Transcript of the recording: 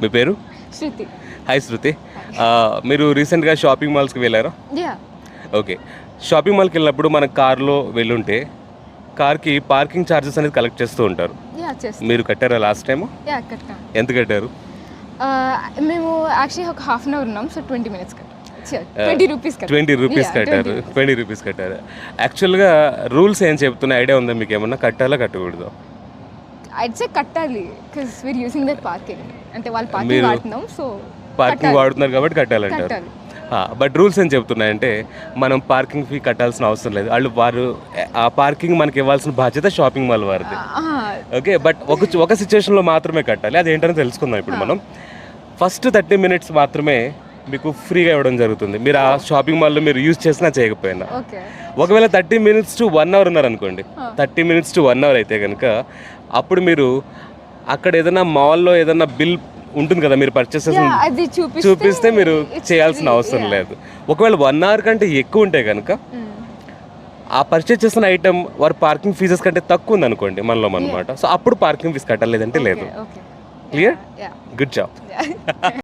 మీ పేరు? శృతి. హాయ్ శృతి. మీరు రీసెంట్గా షాపింగ్ మాల్స్కి వెళ్ళారా? ఓకే షాపింగ్ మాల్కి వెళ్ళినప్పుడు మన కార్లో వెళ్ళుంటే కార్కి పార్కింగ్ ఛార్జెస్ అనేది కలెక్ట్ చేస్తూ ఉంటారు. మీరు కట్టారా లాస్ట్ టైం ఎంత కట్టారు? మేము యాక్చువల్లీ ఒక హాఫ్ అన్ అవర్ ఉన్నాం so twenty minutes twenty rupees twenty rupees కట్టారు. ట్వంటీ రూపీస్ కట్టారు. యాక్చువల్గా రూల్స్ ఏం చెప్తున్నా ఐడియా ఉందా? మీకు ఏమన్నా? కట్టాలా? కట్టకూడదు? సే కట్టాలి వీర్ యూసింగ్ దట్ పార్కింగ్ అంటే వాళ్ళు పార్కింగ్ వాడుతున్నాం సో పార్కింగ్ వాడుతున్నారు కాబట్టి కట్టాలంటారు. కట్టాలి. బట్ రూల్స్ ఏం చెప్తున్నాయంటే మనం పార్కింగ్ ఫీ కట్టాల్సిన అవసరం లేదు. వాళ్ళు వారు ఆ పార్కింగ్ మనకి ఇవ్వాల్సిన బాధ్యత షాపింగ్ మాల్ వారిది. ఓకే బట్ ఒక ఒక సిచ్యువేషన్లో మాత్రమే కట్టాలి. అది ఏంటని తెలుసుకుందాం ఇప్పుడు మనం. ఫస్ట్ థర్టీ మినిట్స్ మాత్రమే మీకు ఫ్రీగా ఇవ్వడం జరుగుతుంది. మీరు ఆ షాపింగ్ మాల్లో మీరు యూజ్ చేసినా చేయకపోయినా. ఒకవేళ thirty minutes to one hour ఉన్నారనుకోండి. Thirty minutes to one hour అయితే కనుక అప్పుడు మీరు అక్కడ ఏదైనా మాల్లో ఏదైనా బిల్ ఉంటుంది కదా మీరు పర్చేస్ చూపిస్తే మీరు చేయాల్సిన అవసరం. లేదు. ఒకవేళ వన్ అవర్ కంటే ఎక్కువ ఉంటే కనుక Mm. ఆ పర్చేస్ చేసిన ఐటమ్ వారి పార్కింగ్ ఫీజెస్ కంటే తక్కువ ఉంది అనుకోండి మనలో అనమాట సో అప్పుడు పార్కింగ్ ఫీజు కట్టాలి లేదంటే లేదు. Clear good job